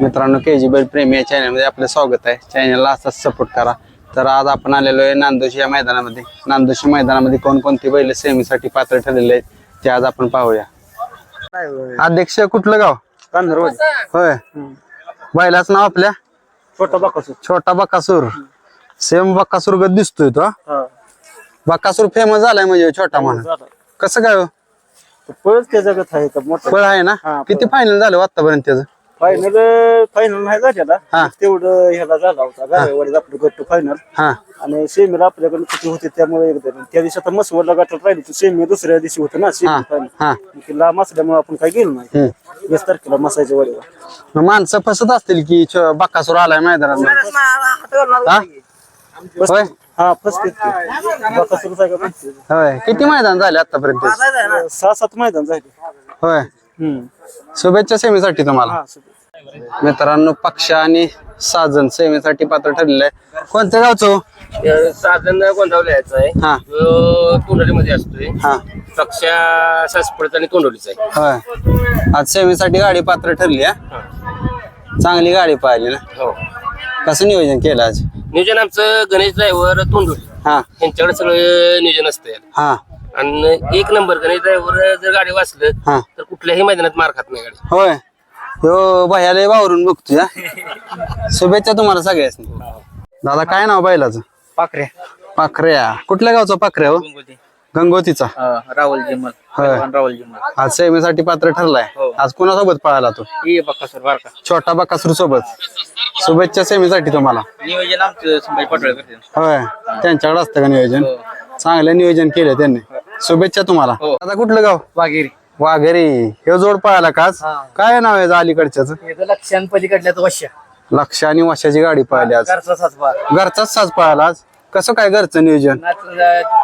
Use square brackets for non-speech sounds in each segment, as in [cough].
मित्रांनो के जी बैल प्रेमी या चॅनलमध्ये आपलं स्वागत आहे. चॅनलला असाच सपोर्ट करा. तर आज आपण आलेलो आहे नांदोशी या मैदानामध्ये. नांदोशी मैदानामध्ये कोणकोणती बैल सेमीसाठी पात्र ठरलेले आहेत ते आज आपण पाहूया. अध्यक्ष कुठलं गाव? होय. बैलाच नाव आपल्या? छोटा बाकासूर. छोटा बकासूर. सेम बकासूर गत दिसतोय तो. हा? बकासूर फेमस झालाय म्हणजे छोटा म्हणून. कसं काय हो? पळच त्या जगात आहे मोठा. फळ आहे ना? हा, किती फायनल झालं आतापर्यंत त्याचं? फायनल फायनल नाही झालेला. हा. तेवढं ह्याला झाला होता. गायवाडीत आपलं गट फायनल हा. आणि सेमीला आपल्याकडे किती होते त्यामुळे एकदा त्या दिवशी आता मसवडला गटात राहिली सेमी दुसऱ्या दिवशी होतं ना सेमी फायनल हा. ती लांब असल्यामुळे आपण काय गेलो नाही. हम्म. वीस तारखेला मसायच्या वाडीला मग माणसं फसत असतील की छ- बकासूर आलाय मैदानात? हा? होय? हा किती मैदान झाले आतापर्यंत? सहा सात मैदान झाले. होय. शुभेच्छा सेमीसाठी तुम्हाला. मित्रांनो पक्ष आणि साजन सेमीसाठी पात्र ठरलेलं. आहे कोणत्या गावचं? साधन गोंधावले यायचं आहे. हा. तोंडोलीमध्ये असतोय. हा. पक्षा सासपडत आणि तोंडोलीचा आहे. होय. आज सेमीसाठी गाडी पात्र ठरली हा? चांगली गाडी पाहिली ना? हो. कसं नियोजन केलं आज? नियोजन आमचं गणेश ड्रायव्हर तोंडोली. हा. यांच्याकडे सगळं नियोजन असतं हा. आणि एक नंबर गणेश ड्रायव्हर जर गाडी वाचलं हा. तर कुठल्याही मैदानात मार खात नाही गाडी. होय. हो भैयाला वावरून बघतोय हा. शुभेच्छा तुम्हाला सगळ्याच दादा काय नाव बैलाचं? पाखरे पाखऱ्या. कुठल्या गावचा पाखऱ्या हो? गंगोतीचा. राहुल जिमल. होय. राहुल जिमल. आज सेमीसाठी पात्र ठरलाय. आज कुणासोबत पळाला तो? ये बारका. छोटा बकासूर सोबत. शुभेच्छा सेमीसाठी तुम्हाला. नियोजन आमचं संभाजी पाटोळे करते. होय. त्यांच्याकडे असतं का नियोजन? चांगलं नियोजन केलं त्यांनी. शुभेच्छा तुम्हाला. आता कुठलं गाव? वाघेरी. वाघेरी. हे जोड पळाला का आज? काय नाव आहे अलीकडच्याच? लक्षण पलीकडल्याच वश्य. लक्ष आणि वाशाची गाडी पळाली आज. घरचा घरचाच साज पळाला आज? कसं काय घरचं नियोजन?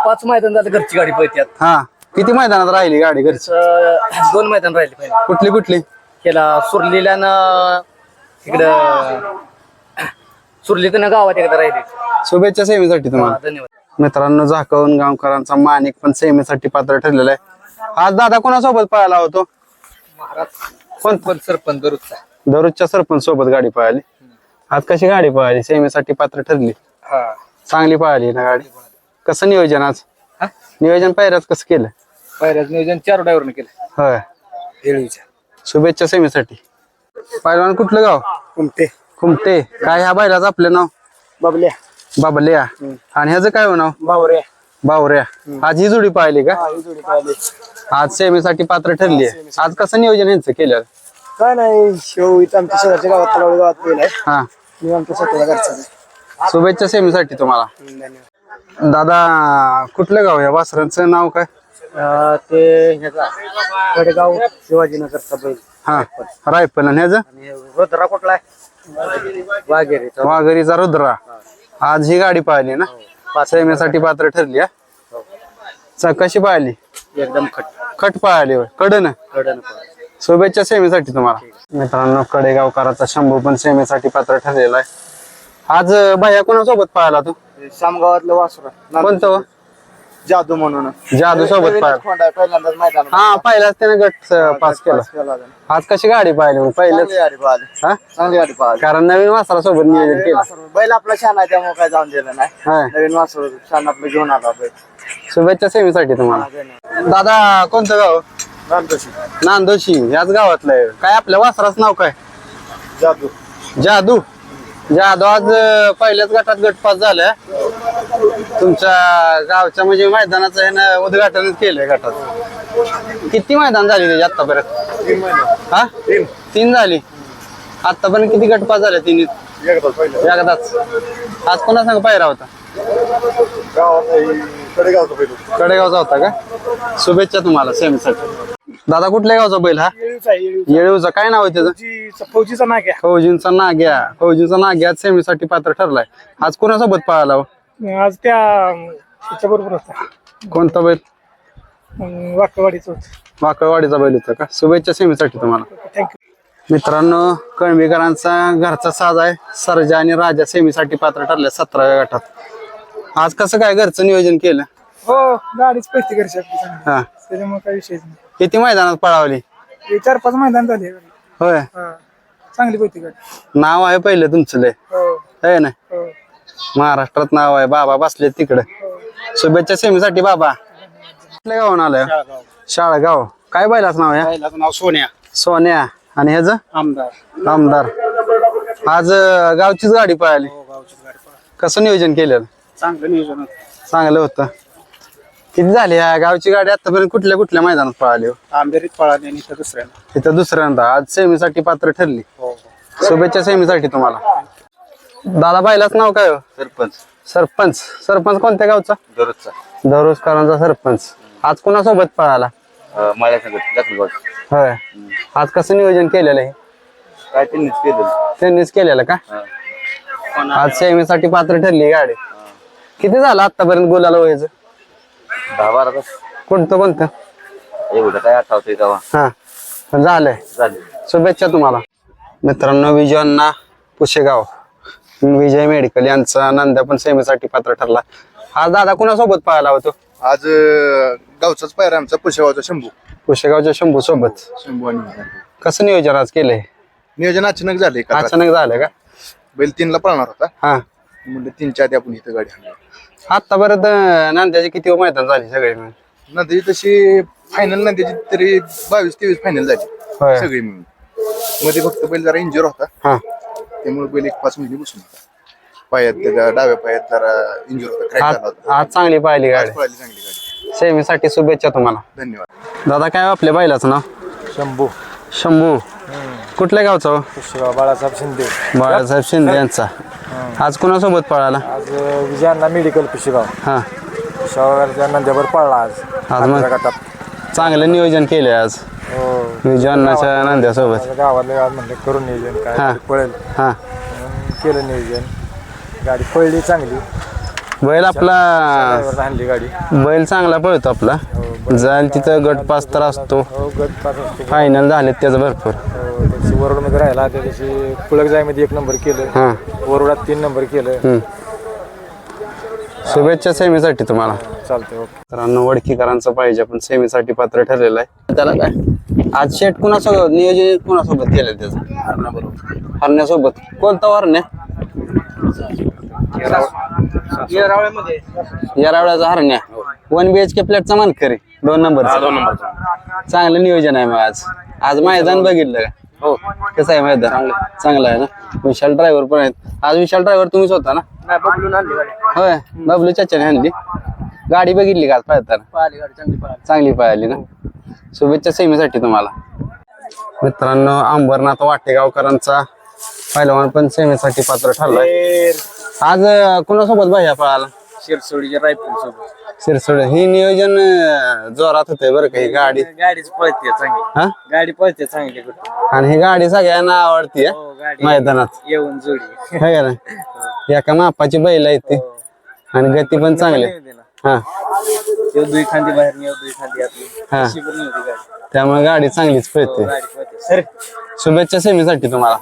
पाच मैदान झालं घरची गाडी पळत्यात हा. किती मैदानात राहिली गाडी घरची? अं, दोन मैदान राहिले पहिले. कुठली कुठली? केला सुरलीला ना इकडं सुरलीतनं गावात एकदा राहिले. शुभेच्छा सेमीसाठी तुम्हाला. धन्यवाद. मित्रांनो झाकवून गावकरांचा मानिक पण सेमीसाठी पात्र ठरलेला आहे. आज दादा कोणासोबत पळाला होतो? कोण? पण सरपंच दररोजचा. दररोजच्या सरपंच सोबत गाडी पळाली. आज कशी गाडी पळाली? सेमीसाठी पात्र ठरली. हा. चांगली पळाली ना गाडी. कसं नियोजन आज? नियोजन पायऱ्याच कसं केलं? पहिल्याच नियोजन चार ड्रायव्हरने केलं. होय. शुभेच्छा सेमीसाठी. पहिलवान कुठलं गाव? कुमटे. कुमटे. काय ह्या बैलाचं आपलं नाव? बाबल्या. बाबल्या आणि ह्याचं काय हो नाव? बावरे बावऱ्या. आज ही जोडी पाहिली का? ही जोडी पाहिली. आज सेमीसाठी पात्र ठरली आहे. आज कसं नियोजन यांचं केलं काय नाही शेव इथं आमच्या शेजारच्या गावात तलावडी गावात गेलाय हा. मी आमच्या स्वतःला घरचा आहे. शुभेच्छा सेमीसाठी तुम्हाला. धन्यवाद. दादा कुठलं गाव या वासरांचं नाव काय? अं, ते ह्याचा कडेगाव शिवाजीनगरचा बैल. हा रायफल. आणि ह्याचं? आणि रुद्रा कुठला आहे? वाघेरीचा. वाघरीचा रुद्रा. आज ही गाडी पाहिली ना? सेमीसाठी पात्र ठरली हा? च- कशी पाहिली? एकदम खट. खट पाहिली होय. कडन? कडन शुभेच्छा सेमीसाठी तुम्हाला. मित्रांनो कडेगावकराचा शंभू पण सेमीसाठी पात्र ठरलेला आहे. आज अं, भैया कोणासोबत पाहिला तू? शामगावातलं वासुरा. कोणतं? जादू म्हणून. जादू सोबत पाहिला. खोंड आहे पहिल्यांदाच मैदान हा पहिलाच त्याने गट अं, पास केला आज कशी गाडी पाहिली मग? पहिलेच. चांगली गाडी पाहिली. हा? चांगली गाडी पाहिली. कारण नवीन वासरा सोबत नियोजन केलं. वासरू. बैल आपला छान आहे त्यामुळे काय जाऊन दिलं नाही. नवीन वासरू छान आपलं घेऊन आला शुभेच्छा सेमीसाठी तुम्हाला. दादा कोणतं गाव? रामदोशी नांदोशी याच गावातलं आहे. काय आपल्या वासराचं नाव काय? जादू. जादू. जादू आज अं, पहिल्याच गटात गटपास झालाय तुमच्या गावच्या म्हणजे मैदानाचं ह्यानं उद्घाटनच केलंय गटात. किती मैदान झाली त्याची आतापर्यंत? तीन हा? तीन. तीन झाली. आतापर्यंत किती गटपास झाले तिन्ही एकदा पहिलं एकदाच. आज कोणा सांग पायरा होता? कडेगावचं होता. का? शुभेच्छा तुम्हाला सेमीसाठी दादा कुठल्या गावचा बैल हा? येळूचा काय नाव आहे त्याचं? फौजीचा नाक्या फौजींचा नाग्या. फौजींचा नाग्या सेमीसाठी पात्र ठरलाय. आज कोणासोबत पळाला हो? आज त्या बरोबर होता. कोणता बैल? वाकवाडीचं वाकळवाडीचा बैल होता का? शुभेच्छा सेमीसाठी तुम्हाला. थँक्यू मित्रांनो कळंबीकरांचा घरचा साज आहे. सर्जा आणि राजा सेमीसाठी पात्र ठरले सतराव्या गटात. आज कसं काय घरचं नियोजन केलं? हो गाडीच पैसे घरची आपली चांगली. हा. त्याच्यामुळे काही विषयच नाही. किती मैदानात पळावली? हे चार पाच मैदान झाले. होय. चांगली होती गाडी. नाव आहे पहिलं तुमचं लय. आहे ना? महाराष्ट्रात नाव आहे. बाबा बसले तिकडे. शुभेच्छा सेमीसाठी बाबा. कुठल्या गावून आलाय? शाळगाव. काय बैलाच नाव आहे नाव सोन्या. सोन्या. आणि ह्याच? आमदार. आमदार. आज अं, गावचीच गाडी पळाली. कसं नियोजन केलेलं? चांगलं नियोजन. चांगलं होतं. किती झाली गावची गाडी? आतापर्यंत कुठल्या कुठल्या मैदानात पळाली हो? आंबेरीत पळाली आणि इथं दुसऱ्याला तिथं दुसऱ्यांदा. आज सेमीसाठी पात्र ठरली. हो. शुभेच्छा सेमीसाठी तुम्हाला. दादा बायलाच नाव काय हो? सरपंच. सरपंच. सरपंच कोणत्या गावचा? दररोजचा. सरपंच. आज कुणासोबत पळाला? माझ्या सांगत दाखल होय. आज कसं नियोजन केलेलं आहे काय त्यांनीच केलं त्यांनीच केलेलं का? आज सेमीसाठी पात्र ठरली गाडी. किती झालं आतापर्यंत गुलाला व्हायचं? दहा बारा तास. कोणतं कोणतं? एवढं काय आठवतंय तेव्हा. हा. झालंय. झाले शुभेच्छा तुम्हाला. मित्रांनो विजयांना पुशेगाव. विजय मेडिकल यांचा नंद्या पण सेमीसाठी पात्र ठरला. आज दादा कुणासोबत पाहायला होतो? आज अं, गावचाच पायरा आमचा पुशेगावचा शंभू. पुशेगावच्या शंभू सोबत शंभू आणि कसं नियोजन आज केलंय? नियोजन अचानक झाले का अचानक झालं का? बैल तीनला पळणार होता. हा. म्हणजे तीनच्या आधी आपण इथं गाडी आणली आतापर्यंत नांद्याची किती मैदान झाली सगळे? मिळून तशी फायनल नंतरची तरी बावीस तेवीस फायनल झाली. होय. सगळी मिळून. मध्ये फक्त बैल जरा इंजुर होता. हा. त्यामुळे बैल एक पाच महिने बसून होता. पायात त्याच्या डाव्या पायात जरा इंजुर होता क्रॅक आज झाला होता. आज चांगली पाहिली आज गाडी. पळाली चांगली गाडी. सेमीसाठी शुभेच्छा तुम्हाला. धन्यवाद. दादा काय हो आपल्या बैलाचं नाव? शंभू. शंभू. कुठल्या गावचा हो? बाळासाहेब शिंदे. बाळासाहेब शिंदे यांचा. आज कुणासोबत पळाला? आज विजयांना मेडिकल पिशेगाव. हा. पिशेगावच्या नंद्यावर पळला आज. आज मग आठव्या गटात. चांगलं नियोजन केलंय आज. हो. विजयान्नाच्या नांद्यासोबत. माझ्या गावातले आज म्हणलं करून नियोजन हा. काय पळेल. हा. म्हणून केलं नियोजन. गाडी पळली चांगली. बैल आपला ड्रायव्हरनं आणली गाडी. बैल चांगला पळतो आपला. जाईल तिथं गट पास तर असतो. हो गट पाच असते. फायनल झाले त्याचं भरपूर. हो, त्याची वरोडमध्ये राहिला त्या दिवशी पुळक जायमध्ये एक नंबर केलं. हा. वरोडात तीन नंबर केलं. शुभेच्छा सेमीसाठी तुम्हाला. चालतंय ओके. मित्रांनो वडकीकरांचं पाहिजे पण सेमीसाठी पात्र ठरलेलं आहे. त्याला काय? आज शेट कुणासोबत? नियोजन कुणासोबत केलं त्याचं? हरण्यासोबत. कोणता हरण्या? येरावळ्याचा हरण्या. वन बी एच के फ्लॅटचा मानकरी. दोन नंबर दोन नंबर चांगलं नियोजन आहे मग आज. आज मैदान बघितलं का? हो. कसं आहे मैदान? चांगलं आहे. ना? विशाल ड्रायव्हर पण आहेत. आज विशाल ड्रायव्हर तुम्हीच होता ना? नाही बबलून आणली गाडी. होय. बबलू चाच्याने आणली. गाडी बघितली का आज पाहताना? पळाली गाडी चांगली पळाली चांगली पाहिली ना? शुभेच्छा सेमीसाठी तुम्हाला. मित्रांनो अंबरनाथ वाटेगावकरांचा पहिलवान पण सेमीसाठी पात्र ठरलाय. आज कुणासोबत भैया पळाला? शिरसोडीच्या रायपूर सोबत शिरसोड. ही नियोजन अं, जोरात होते बरं का ही गाडी. गाडीच पळते चांगली. हा? गाडी पळते चांगली कुठं. आणि ही गाडी सगळ्यांना आवडती हो गाडी मैदानात. येऊन जोडी. है का [laughs] एका मापाची बैल आहे ती. आणि गती पण चांगली हा. येऊ दुई खांदी बाहेर येऊ दुई खांदी आपली हा. अशी पण नव्हती गाडी. त्यामुळे गाडी चांगलीच पळते. गाडी पळते. सर. शुभेच्छा सेमीसाठी तुम्हाला.